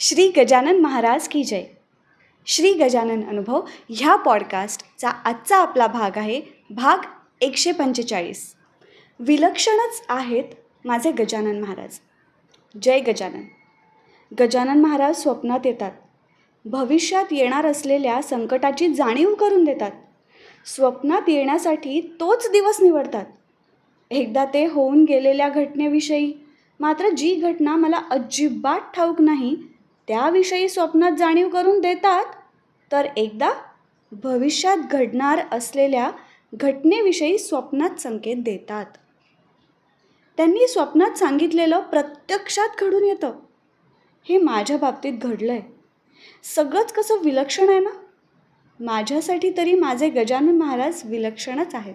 श्री गजानन महाराज की जय. श्री गजानन अनुभव ह्या पॉडकास्टचा आजचा आपला भाग आहे भाग एकशे पंचेचाळीस. विलक्षणच आहेत माझे गजानन महाराज. जय गजानन. गजानन महाराज स्वप्नात येतात. भविष्यात येणार असलेल्या संकटाची जाणीव करून देतात. स्वप्नात येण्यासाठी तोच दिवस निवडतात. एकदा ते होऊन गेलेल्या घटनेविषयी मात्र जी घटना मला अजिबात ठाऊक नाही त्याविषयी स्वप्नात जाणीव करून देतात तर एकदा भविष्यात घडणार असलेल्या घटनेविषयी स्वप्नात संकेत देतात. त्यांनी स्वप्नात सांगितलेलं प्रत्यक्षात घडून येतं. हे माझ्या बाबतीत घडलं आहे सगळंच कसं विलक्षण आहे ना? माझ्यासाठी तरी माझे गजानन महाराज विलक्षणच आहेत.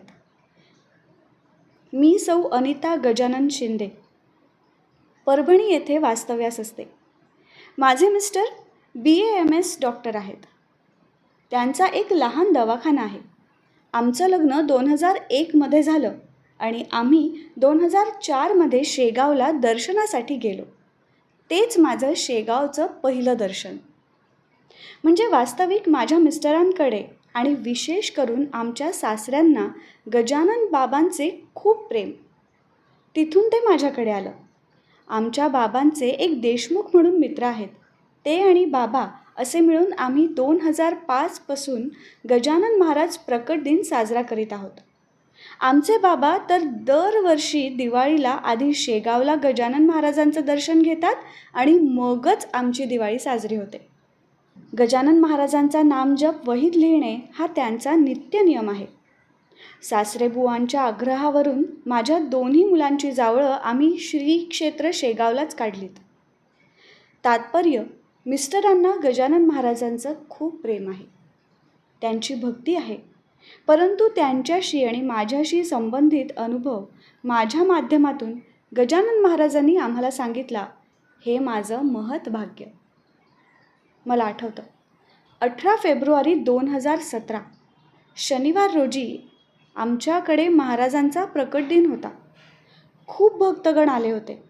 मी सौ अनिता गजानन शिंदे. परभणी येथे वास्तव्यास असते. माझे mister B A M S doctor आहेत. त्यांचा एक लहान दवाखाना आहे. आमचं लग्न दोन हजार एकमध्ये झालं आणि आम्ही दोन हजार चारमध्ये शेगावला दर्शनासाठी गेलो. तेच माझं शेगावचं पहिलं दर्शन. म्हणजे वास्तविक माझ्या मिस्टरांकडे आणि विशेष करून आमच्या सासऱ्यांना गजानन बाबांचे खूप प्रेम. तिथून ते माझ्याकडे आलं. आमच्या बाबांचे एक देशमुख म्हणून मित्र आहेत. ते आणि बाबा असे मिळून आम्ही दोन हजार पाचपासून गजानन महाराज प्रकट दिन साजरा करीत आहोत. आमचे बाबा तर दरवर्षी दिवाळीला आधी शेगावला गजानन महाराजांचं दर्शन घेतात आणि मगच आमची दिवाळी साजरी होते. गजानन महाराजांचा नामजप वहीत लिहिणे हा त्यांचा नित्य नियम आहे. सासरेबुवांच्या आग्रहावरून माझ्या दोन्ही मुलांची जावळं आम्ही श्री क्षेत्र शेगावलाच काढलीत. तात्पर्य मिस्टरांना गजानन महाराजांचं खूप प्रेम आहे. त्यांची भक्ती आहे. परंतु त्यांच्याशी आणि माझ्याशी संबंधित अनुभव माझ्या माध्यमातून गजानन महाराजांनी आम्हाला सांगितला हे माझं महत् भाग्य. मला आठवतं अठरा फेब्रुवारी दोन हजार सतरा शनिवार रोजी आमच्याकडे महाराजांचा प्रकट दिन होता. खूप भक्तगण आले होते.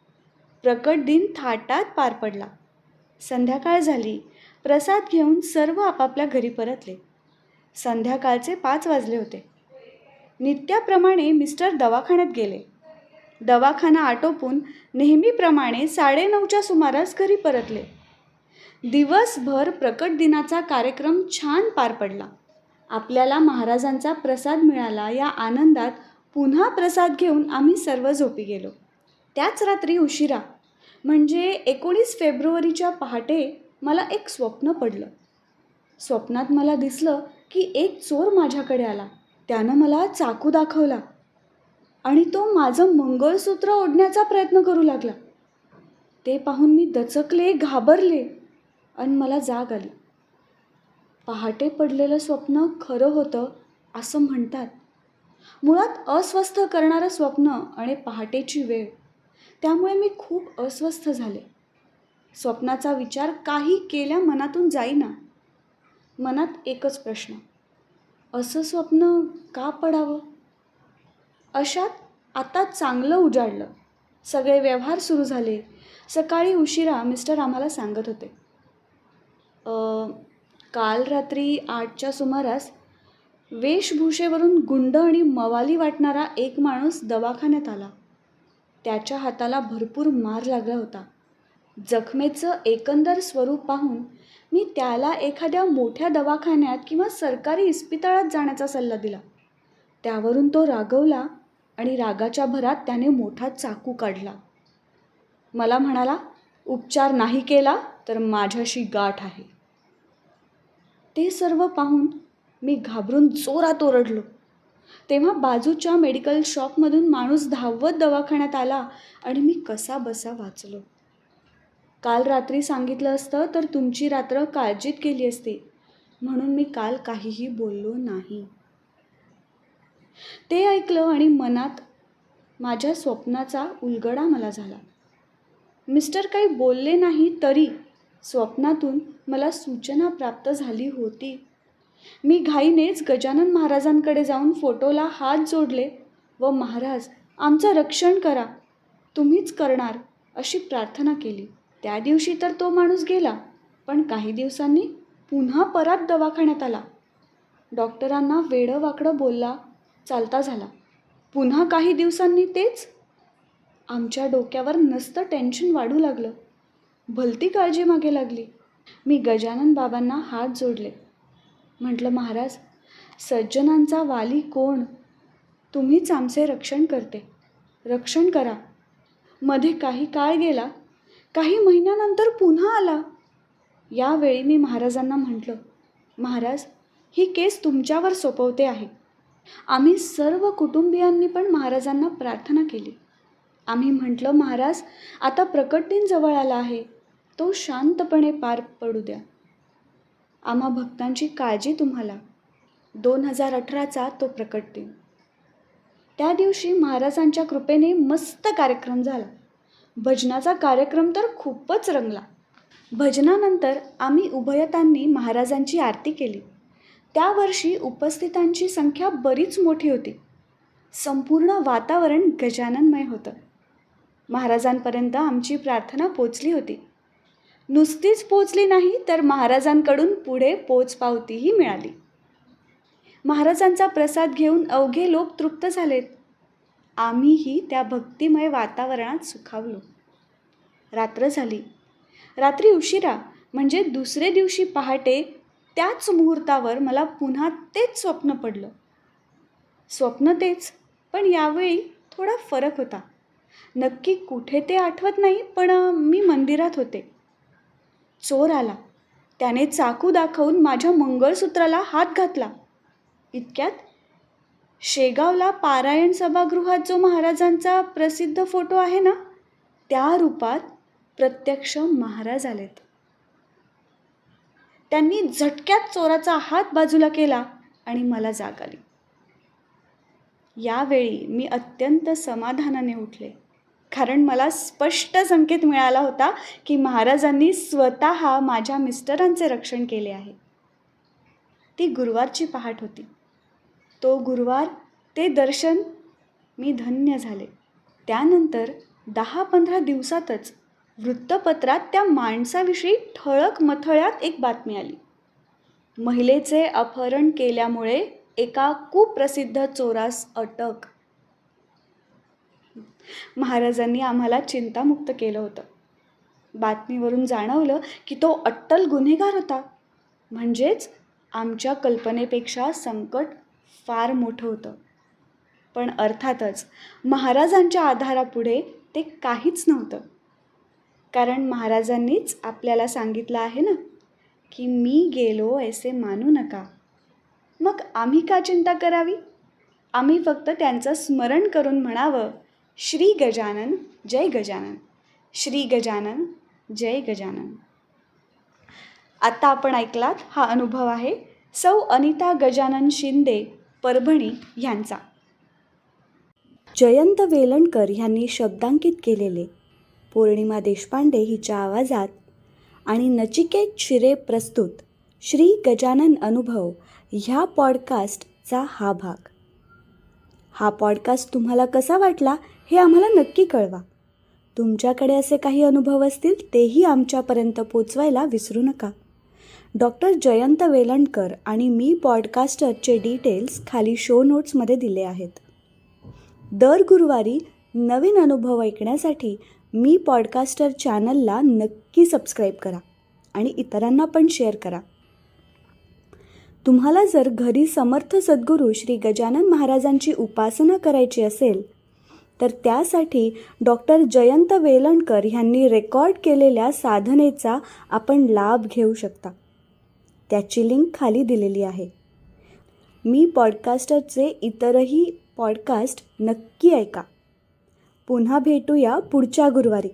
प्रकट दिन थाटात पार पडला. संध्याकाळ झाली. प्रसाद घेऊन सर्व आपापल्या घरी परतले. संध्याकाळचे पाच वाजले होते. नित्याप्रमाणे मिस्टर दवाखान्यात गेले. दवाखाना आटोपून नेहमीप्रमाणे साडेनऊच्या सुमारास घरी परतले. दिवसभर प्रकट दिनाचा कार्यक्रम छान पार पडला. आपल्याला महाराजांचा प्रसाद मिळाला. या आनंदात पुन्हा प्रसाद घेऊन आम्ही सर्व झोपी गेलो. त्याच रात्री उशिरा म्हणजे एकोणीस फेब्रुवारीच्या पहाटे मला एक स्वप्न पडलं. स्वप्नात मला दिसलं की एक चोर माझ्याकडे आला. त्यानं मला चाकू दाखवला आणि तो माझं मंगळसूत्र ओढण्याचा प्रयत्न करू लागला. ते पाहून मी दचकले घाबरले आणि मला जाग आली. पहाटे पडलेलं स्वप्न खरं होतं असं म्हणतात. मुळात अस्वस्थ करणारं स्वप्न आणि पहाटेची वेळ त्यामुळे मी खूप अस्वस्थ झाले. स्वप्नाचा विचार काही केल्या मनातून जाईना. मनात एकच प्रश्न असं स्वप्न का पडावं? अशात आता चांगलं उजाडलं. सगळे व्यवहार सुरू झाले. सकाळी उशिरा मिस्टर आम्हाला सांगत होते. काल रात्री आठच्या सुमारास वेशभूषेवरून गुंड आणि मवाली वाटणारा एक माणूस दवाखान्यात आला. त्याच्या हाताला भरपूर मार लागला होता. जखमेचं एकंदर स्वरूप पाहून मी त्याला एखाद्या मोठ्या दवाखान्यात किंवा सरकारी इस्पितळात जाण्याचा सल्ला दिला. त्यावरून तो रागवला आणि रागाच्या भरात त्याने मोठा चाकू काढला. मला म्हणाला उपचार नाही केला तर माझ्याशी गाठ आहे. ते सर्व पाहून मी घाबरून जोरात ओरडलो. तेव्हा बाजूच्या मेडिकल शॉपमधून माणूस धावत दवाखान्यात आला आणि मी कसा बसा वाचलो. काल रात्री सांगितलं असतं तर तुमची रात्र काळजीत गेली असती म्हणून मी काल काहीही बोललो नाही. ते ऐकलं आणि मनात माझ्या स्वप्नाचा उलगडा मला झाला. मिस्टर काही बोलले नाही तरी स्वप्नातून मला सूचना प्राप्त झाली होती. मी घाईनेच गजानन महाराजांकडे जाऊन फोटोला हात जोडले व महाराज आमचं रक्षण करा तुम्हीच करणार अशी प्रार्थना केली. त्या दिवशी तर तो माणूस गेला पण काही दिवसांनी पुन्हा परत दवाखान्यात आला. डॉक्टरांना वेडं वाकडं बोलला चालता झाला. पुन्हा काही दिवसांनी तेच? आमच्या डोक्यावर नसतं टेन्शन वाढू लागलं. भलती काळजी मागे लागली. मी गजानन बाबांना हात जोडले. म्हटलं महाराज सज्जनांचा वाली कोण? तुम्हीच आमचे रक्षण करते. रक्षण करा. मध्ये काही काळ गेला काही महिन्यानंतर पुन्हा आला. यावेळी मी महाराजांना म्हटलं महाराज ही केस तुमच्यावर सोपवते आहे. आम्ही सर्व कुटुंबियांनी पण महाराजांना प्रार्थना केली. आम्ही म्हटलं महाराज आता प्रकट दिन जवळ आला आहे. तो शांतपणे पार पडू द्या. आम्हा भक्तांची काळजी तुम्हाला. दोन हजार अठराचा तो प्रकट दिन. त्या दिवशी महाराजांच्या कृपेने मस्त कार्यक्रम झाला. भजनाचा कार्यक्रम तर खूपच रंगला. भजनानंतर आम्ही उभयतांनी महाराजांची आरती केली. त्या वर्षी उपस्थितांची संख्या बरीच मोठी होती. संपूर्ण वातावरण गजाननमय होतं. महाराजांपर्यंत आमची प्रार्थना पोचली होती. नुसतीच पोचली नाही तर महाराजांकडून पुढे पोचपावतीही मिळाली. महाराजांचा प्रसाद घेऊन अवघे लोक तृप्त झालेत. आम्हीही त्या भक्तिमय वातावरणात सुखावलो. रात्र झाली. रात्री उशिरा म्हणजे दुसरे दिवशी पहाटे त्याच मुहूर्तावर मला पुन्हा तेच स्वप्न पडलं. स्वप्न तेच पण यावेळी थोडा फरक होता. नक्की कुठे ते आठवत नाही पण मी मंदिरात होते. चोर आला. त्याने चाकू दाखवून माझ्या मंगळसूत्राला हात घातला. इतक्यात शेगावला पारायण सभागृहात जो महाराजांचा प्रसिद्ध फोटो आहे ना त्या रूपात प्रत्यक्ष महाराज आलेत. त्यांनी झटक्यात चोराचा हात बाजूला केला आणि मला जाग आली. यावेळी मी अत्यंत समाधानाने उठले. कारण मला स्पष्ट संकेत मिळाला होता की महाराजांनी स्वतः माझ्या मिस्टरांचे रक्षण केले आहे. ती गुरुवारची पहाट होती. तो गुरुवार ते दर्शन मी धन्य झाले. त्यानंतर दहा पंधरा दिवसातच वृत्तपत्रात त्या माणसाविषयी ठळक मथळ्यात एक बातमी आली. महिलेचे अपहरण केल्यामुळे एका कुप्रसिद्ध चोरास अटक महाराजांनी आम्हाला चिंतामुक्त केलं होतं. बातमीवरून जाणवलं की तो अट्टल गुन्हेगार होता. म्हणजेच आमच्या कल्पनेपेक्षा संकट फार मोठं होतं. पण अर्थातच महाराजांच्या आधारापुढे ते काहीच नव्हतं. कारण महाराजांनीच आपल्याला सांगितलं आहे ना की मी गेलो ऐसे मानू नका. मग आम्ही का चिंता करावी? आम्ही फक्त त्यांचं स्मरण करून म्हणावं श्री गजानन जय गजानन. श्री गजानन जय गजानन. आत्ता आपण ऐकलात हा अनुभव आहे सौ अनिता गजानन शिंदे परभणी ह्यांचा जयंत वेलणकर ह्यांनी शब्दांकित केलेले पौर्णिमा देशपांडे हिच्या आवाजात आणि नचिकेत शिरे प्रस्तुत श्री गजानन अनुभव ह्या पॉडकास्टचा हा भाग. हा पॉडकास्ट तुम्हाला कसा वाटला हे आम्हाला नक्की कळवा. तुमच्याकडे असे काही अनुभव असतील तेही आमच्यापर्यंत पोचवायला विसरू नका. डॉक्टर जयंत वेलणकर आणि मी पॉडकास्टरचे डिटेल्स खाली शो नोट्समध्ये दिले आहेत. दर गुरुवारी नवीन अनुभव ऐकण्यासाठी मी पॉडकास्टर चॅनलला नक्की सबस्क्राईब करा आणि इतरांना पण शेअर करा. तुम्हाला जर घरी समर्थ सद्गुरू श्री गजानन महाराजांची उपासना करायची असेल तर त्यासाठी डॉक्टर जयंत वेलणकर यांनी रेकॉर्ड केलेल्या साधनेचा आपण लाभ घेऊ शकता. त्याची लिंक खाली दिलेली आहे. मी पॉडकास्टरचे इतरही पॉडकास्ट नक्की ऐका. पुन्हा भेटूया पुढच्या गुरुवारी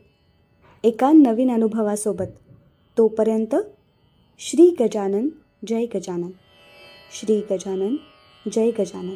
एका नवीन अनुभवासोबत. तोपर्यंत श्री गजानन जय गजानन. श्री गजानन जय गजानन.